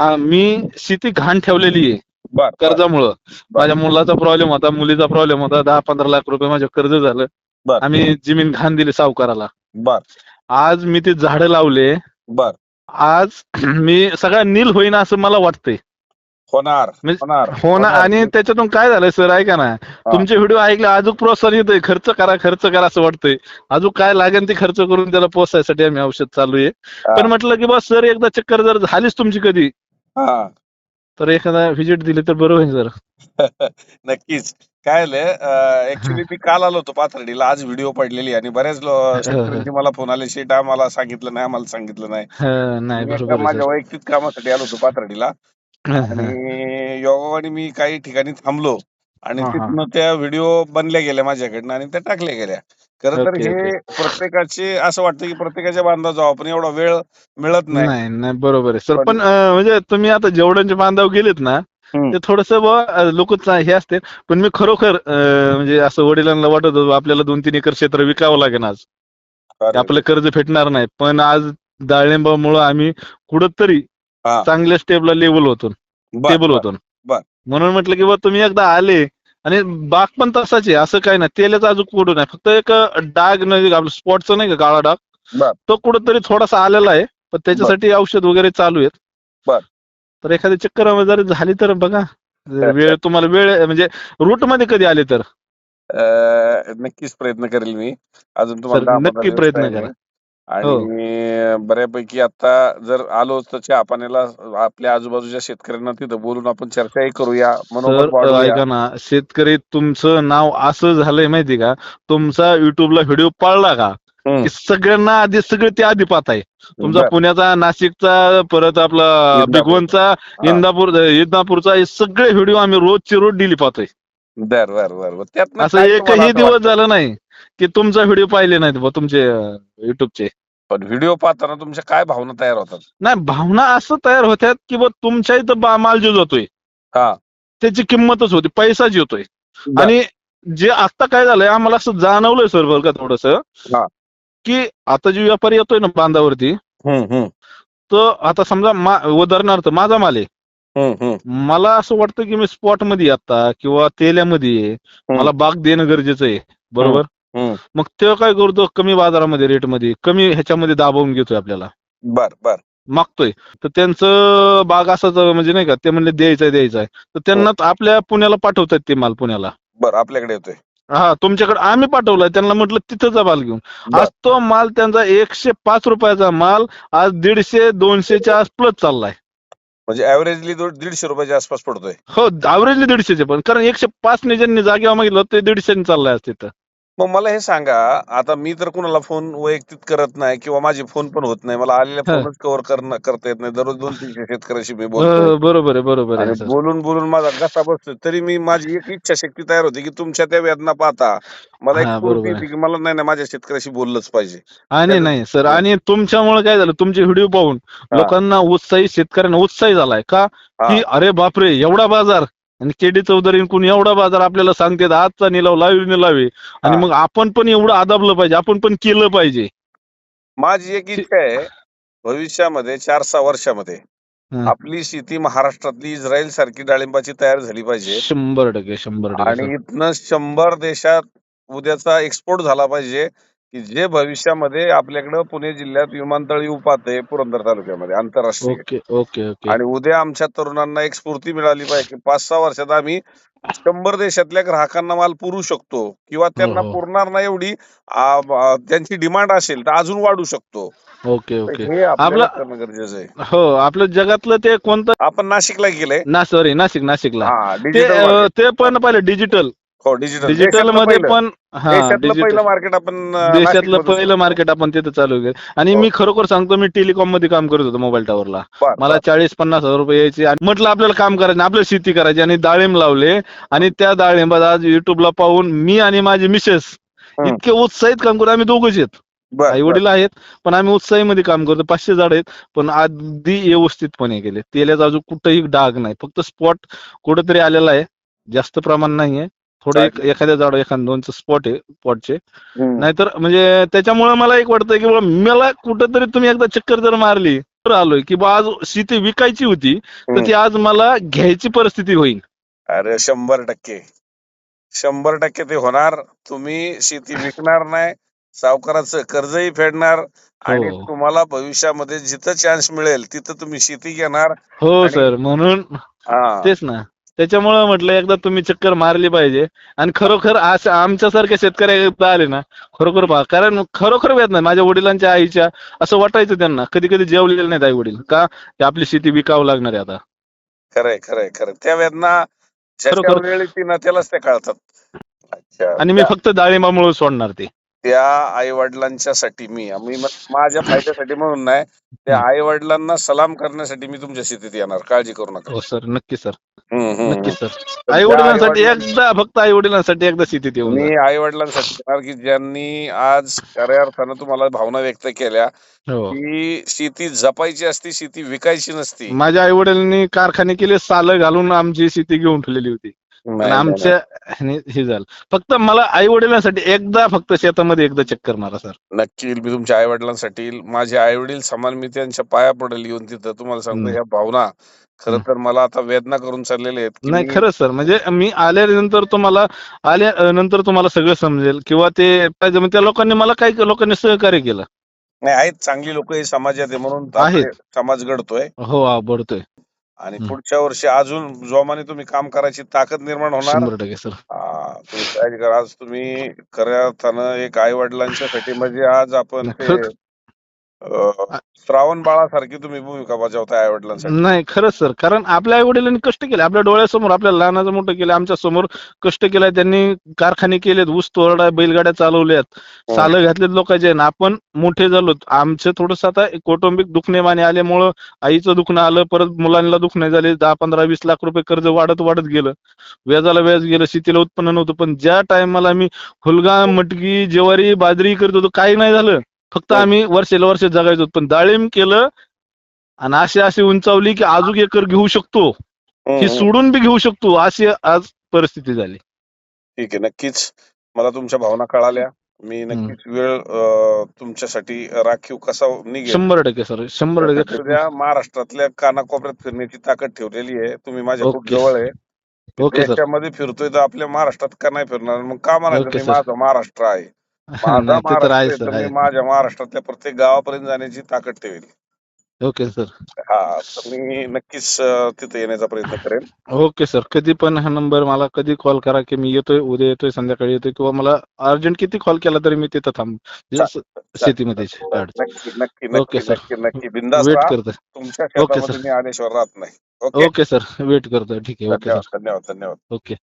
मी शेती घाण ठेवलेली आहे. बर कर्जामुळं. माझ्या मुलाचा प्रॉब्लेम होता मुलीचा प्रॉब्लेम होता. दहा पंधरा लाख रुपये माझं कर्ज झालं. बर. आम्ही जमीन घाण दिली सावकाराला. बर. आज मी ते झाडं लावले. बर. आज मी सगळा नील होईन असं मला वाटतंय. होणार म्हणजे होणार. हो ना होणार. आणि त्याच्यातून काय झालंय सर? ऐका ना. तुमचे व्हिडिओ ऐकले अजून प्रोत्साहन येतोय. खर्च करा खर्च करा असं वाटतंय. अजून काय लागेल ते खर्च करून त्याला पोसायसाठी आम्ही औषध चालू आहे. पण म्हटलं की बस सर एकदा चक्कर जर झालीच तुमची कधी? हा. तर एखादा व्हिजिट दिली तर बरं होईल सर नक्कीच. काय ऍक्च्युली मी काल आलो होतो पाथर्डीला. आज व्हिडिओ पडलेली आणि बऱ्याच लो- शेतकऱ्यांचे मला फोन आले. शेट आम्हाला सांगितलं नाही आम्हाला सांगितलं नाही. हा, नाही मी एका बरोबर आहे माझ्या वैयक्तिक कामासाठी आलो होतो पाथर्डीला. आणि मी काही ठिकाणी थांबलो आणि हा, हा. तिथनं त्या व्हिडिओ बनल्या गेल्या माझ्याकडनं आणि त्या टाकल्या गेल्या. खरं तर ओके, हे प्रत्येकाचे असं वाटतं की प्रत्येकाच्या बांधा जावं पण एवढा वेळ मिळत नाही. नाही नाही बरोबर आहे. सर पण- पण अं, म्हणजे तुम्ही आता जेवढ्यांचे बांधव गेलेत ना हम्म. ते थोडस लोक हे असते पण मी खरोखर अं, म्हणजे असं वडिलांना वाटत होतं आपल्याला दोन तीन एकर क्षेत्र विकावं लागेल आज. आपलं कर्ज फेटणार नाही. पण आज डाळिंबामुळं आम्ही कुठंतरी हा. चांगल्या स्टेपला लेवल होतो. बर. होतो बर. म्हणून म्हटलं की बा तुम्ही एकदा आले आणि बाग पण तसाच आहे असं काही नाही तेलाचा अजून कुठं नाही फक्त एक डाग नाही आपलं स्पॉटचं नाही का काळा डाग. तो कुठंतरी थोडासा आलेला आहे पण त्याच्यासाठी औषध वगैरे चालू आहेत. तर एखादी चक्कर जर झाली तर बघा वेळ तुम्हाला वेळ म्हणजे रूटमध्ये कधी आले तर नक्कीच प्रयत्न करेल मी अजून तुम्हाला नक्की प्रयत्न करा. आणि बऱ्यापैकी आता जर आलो तर चहा पाण्याला आपल्या आजूबाजूच्या शेतकऱ्यांना तिथं बोलून आपण चर्चाही करूया मनोबल सर वाढवूया. ऐका ना शेतकरी तुमचं नाव असं झालंय माहिती का? तुमचा युट्यूबला व्हिडिओ पळला का? हम्म. की सगळ्यांना आधी सगळे ते आधी पाहत आहे तुमचा बर. पुण्याचा नाशिकचा परत आपला इंदापूर. भिगवणचा इंदापूर इंदापूरचा हे सगळे व्हिडिओ आम्ही रोजचे रोज डिली पाहतोय. बर बर बर बर. त्यातनं असं काय तुम्हाला एकही दिवस वाटतं? झाला नाही की तुमचा व्हिडिओ पाहिले नाहीत बुवा तुमचे युट्यूबचे पण व्हिडिओ पाहताना तुमच्या काय भावना तयार होतात नाही भावना असं तयार होत्यात की बा तुमच्या इथं बा- माल जो जातोय हा. त्याची किंमतच होती पैसाच येतोय बर. आणि जे आता काय झालंय आम्हाला असं जाणवलंय सर बरं का थोडस हा. की आता जे व्यापारी येतोय ना बांधावरती हम्म, हम्म, तर आता समजा मा- उदाहरणार्थ माझा माल आहे हम्म, हम्म, मला असं वाटतं की मी स्पॉटमध्ये आहे आता किंवा तेल्यामध्ये आहे. मला बाग देणं गरजेचं आहे बरोबर. मग ते काय करतो कमी बाजारामध्ये रेटमध्ये कमी ह्याच्यामध्ये दाबवून घेतोय आपल्याला. बर बर. मागतोय. तर त्यांचं बाग असंच म्हणजे नाही का ते म्हणले द्यायचंय द्यायचंय. तर त्यांना आपल्या पुण्याला पाठवतात ते माल पुण्याला. बर आपल्याकडे येतोय. हा तुमच्याकडे आम्ही पाठवलाय त्यांना म्हटलं तिथं जा माल घेऊन. आज तो माल त्यांचा एकशे पाच रुपयाचा माल आज दीडशे दोनशेच्या आसपास चाललाय. म्हणजे ऍव्हरेजली दीडशे रुपयाच्या आसपास पडतोय. हो अवरेजली दीडशेचे पण. कारण एकशे पाच ने ज्यांनी जागेवर मागितलं ते दीडशे चाललाय आज तिथं. मग मला हे सांगा आता मी तर कुणाला फोन वैयक्तिक करत नाही किंवा माझे फोन पण होत नाही. मला आलेल्या हा. फोनच कव्हर करणं करता येत नाही. दररोज दोन तीनशे शेतकऱ्याशी मी बोलतो बरोबर आहे बरोबर आहे आणि सर. बोलून बोलून माझा घसा बसतोय. तरी मी माझी एक इच्छा शक्ती तयार होती की तुमच्या त्या वेदना पाहता. मला एक हा, स्फूर्ती बरोबर येते की मला नाही नाही माझ्या शेतकऱ्याशी बोललंच पाहिजे. आणि नाही सर. आणि तुमच्यामुळे काय झालं? तुमचे व्हिडिओ पाहून हा. लोकांना उत्साही शेतकऱ्यांना उत्साही झालाय का? हा. की अरे बापरे एवढा बाजार. आणि केडी चौधरी कोणी एवढा बाजार आपल्याला सांगते आजचा निलाव लावी निलावे आणि. मग आपण पण एवढं आदाबलं पाहिजे आपण पण केलं पाहिजे माझी एक इच्छा आहे भविष्यामध्ये चार सहा वर्षामध्ये. आपली शेती महाराष्ट्रातली इस्रायल सारखी डाळिंबाची तयार झाली पाहिजे शंभर टक्के शंभर टक्के आणि. इथनं शंभर देशात उद्याचा एक्सपोर्ट झाला पाहिजे की जे भविष्यामध्ये आपल्याकडं पुणे जिल्ह्यात विमानतळ येऊ पाहते पुरंदर तालुक्यामध्ये आंतरराष्ट्रीय. Okay okay okay. आणि उद्या आमच्या तरुणांना एक स्फूर्ती मिळाली पाहिजे पाच सहा वर्षात आम्ही शंभर देशातल्या ग्राहकांना माल पुरू शकतो किंवा त्यांना हो. पुरणार नाही एवढी आ, आ, त्यांची डिमांड असेल तर अजून वाढू शकतो. ओके तर ओके. हे आपल्याला आपलं- करणं गरजेचं आहे. हो आपलं जगातलं ते कोणतं? आपण नाशिकला गेले ना सॉरी नाशिक नाशिकला. हा ते डिजिटल अं, market. ते पण पाहिलं डिजिटल हो डिजिटल डिजिटल देशातलं मध्ये पहिलं- पण हा देशातलं डिजिटल पहिलं मार्केट आपण अं, देशातलं नाशिकमधून पहिलं सुरू मार्केट आपण तिथं चालू केलं. आणि हो. मी खरोखर सांगतो मी टेलिकॉममध्ये काम करत होतो मोबाईल टावरला बर, मला बर. चाळीस पन्नास हजार रुपये यायचे आणि म्हटलं आपल्याला काम करायचं आपल्याला शेती करायची आणि डाळिंब लावले. आणि त्या डाळिंबात आज युट्यूबला पाहून मी आणि माझी मिसेस हम्म. इतके उत्साहित काम करतो आम्ही दोघंच आहेत. बर, आई बर. वडील आहेत पण आम्ही उत्साहीमध्ये काम करतो. पाचशे झाड आहेत पण आधी व्यवस्थितपणे केले. तेल्याचा अजून कुठंही डाग नाही. फक्त स्पॉट कुठेतरी आलेला आहे. जास्त प्रमाण नाहीये. थोडं एक एखाद्या झाड एखाद दोनचं स्पॉट आहे हम्म. नाहीतर म्हणजे त्याच्यामुळे मला एक वाटतं की मला कुठंतरी तुम्ही एकदा चक्कर जर मारली आलोय. की बा आज शेती विकायची होती तर. ती आज मला घ्यायची परिस्थिती होईल. अरे शंभर टक्के. शंभर टक्के ते होणार. तुम्ही शेती विकणार नाही सावकाराचं कर्जही फेडणार आणि हो. तुम्हाला भविष्यामध्ये जिथं चान्स मिळेल तिथं तुम्ही शेती घेणार हो आणि- सर. म्हणून तेच ना. त्याच्यामुळे म्हटलं एकदा तुम्ही चक्कर मारली पाहिजे. आणि खरोखर असं आमच्यासारख्या शेतकऱ्या एकदा आले ना खरोखर पहा कारण खरोखर वेदना माझ्या वडिलांच्या आईच्या असं वाटायचं त्यांना. कधी कधी जेवलेले नाहीत आई वडील. का? आपली शेती विकावं लागणार आहे आता. खरंय खरंय खरंय. त्या वेदना ज्याच्या खरोखर. वेळ येते ना त्यालाच त्या कळतात आणि मी फक्त डाळिंबामुळे सोडणार ते. त्या आई वडिलांच्यासाठी मी मी माझ्या फायद्यासाठी म्हणून नाही त्या आई वडिलांना सलाम करण्यासाठी मी तुमच्या शेतीत येणार काळजी करू नका. हो सर नक्की सर. नक्की. सर. आई वडिलांसाठी एकदा फक्त आई वडिलांसाठी एकदा शेतीत येऊन जा. मी आई वडिलांसाठी येणार की ज्यांनी आज खऱ्या अर्थानं तुम्हाला भावना व्यक्त केल्या हो. की शेती जपायची असती शेती विकायची नसती. माझ्या आई वडिलांनी कारखाने केले साल घालून आमची शेती घेऊन ठेवलेली होती. आणि आमच्या ह्याने हे झालं फक्त मला आई वडिलांसाठी एकदा फक्त शेतामध्ये एकदा चक्कर मारा सर. नक्की येईल मी तुमच्या आई वडिलांसाठी येईल. माझे आई वडील समान मी त्यांच्या पाया पडेल येऊन तिथं तुम्हाला सांगतो. ह्या भावना खरं. तर मला आता वेदना करून चाललेले आहेत नाही खरंच सर म्हणजे मी आल्यानंतर तुम्हाला आल्या नंतर तुम्हाला सगळं समजेल किंवा ते त्या लोकांनी मला काही लोकांनी सहकार्य केलं नाही आहेत चांगली लोक हे समाजात आहे म्हणून समाज घडतोय हो आवडतोय आणि. पुढच्या वर्षी अजून जोमाने तुम्ही काम करायची ताकद निर्माण होणार शंभर टक्के सर हा, तुम्ही काळजी करा आज तुम्ही खऱ्या अर्थानं एक आई वडिलांच्यासाठी म्हणजे आज आपण ते. अं, श्रावण बाळासारखी तुम्ही भूमिका बजावताय आई वडिलांसाठी नाही खरंच सर. कारण आपल्या आई वडिलांनी कष्ट केले. आपल्या डोळ्यासमोर आपल्या लहानाचं मोठं केलं आमच्यासमोर कष्ट केलाय. त्यांनी कारखाने केलेत ऊस तोरडा बैलगाड्या चालवल्यात. सालं घातलेत लोकांचे आणि आपण मोठे झालोत आमचं थोडस आता कौटुंबिक दुखणेमाने आल्यामुळं आईचं दुखणं आलं परत मुलांना दुखणे झाले. दहा पंधरा वीस लाख रुपये कर्ज वाढत वाढत गेलं. व्याजाला व्याज गेलं शेतीला उत्पन्न नव्हतं. पण ज्या टायमाला आम्ही हुलगा मटकी ज्वारी बाजरी करत होतो काही नाही झालं. फक्त हो. आम्ही वर्षेला वर्ष जगायचो पण डाळिंब केलं आणि अशी अशी उंचावली की अजून एकर घेऊ शकतो. हम्म, ही हम्म. सोडून बी घेऊ शकतो अशी आज परिस्थिती झाली. ठीक आहे नक्कीच. मला तुमच्या भावना कळाल्या. मी नक्कीच वेळ तुमच्यासाठी राखीव कसा निघेल? शंभर टक्के सर. शंभर टक्के. महाराष्ट्रातल्या कानाकोपऱ्यात फिरण्याची ताकद ठेवलेली आहे. तुम्ही माझ्या खूप. जवळ आहे. देशामध्ये फिरतोय तर आपल्या महाराष्ट्रात का नाही फिरणार? मग का म्हणायचं. माझा महाराष्ट्र आहे. माझा नाही ते तर महाराष्ट्र आहे सर तर मी आहे माझ्या महाराष्ट्रातल्या प्रत्येक गावापर्यंत जाण्याची ताकद ठेवेल. Okay sir. हा तर मी नक्कीच अं, तिथे येण्याचा प्रयत्न करेन. Okay sir. कधी पण हा नंबर मला कधी कॉल करा की मी येतोय उद्या येतोय संध्याकाळी येतोय किंवा मला अर्जंट किती कॉल केला तरी मी तिथं थांब. स- शेतीमध्ये अडचण. नक्की नक्की नक्की ओके, सर. नक्की नक्की. बिंदास वेट राहा. करतोय. तुमच्या ओके, शेतामध्ये सर. मी आल्याशिवाय राहत नाही. ओके? Okay sir. वेट करतोय. ठीक आहे. ओके धन्यवाद सर. धन्यवाद धन्यवाद. ओके.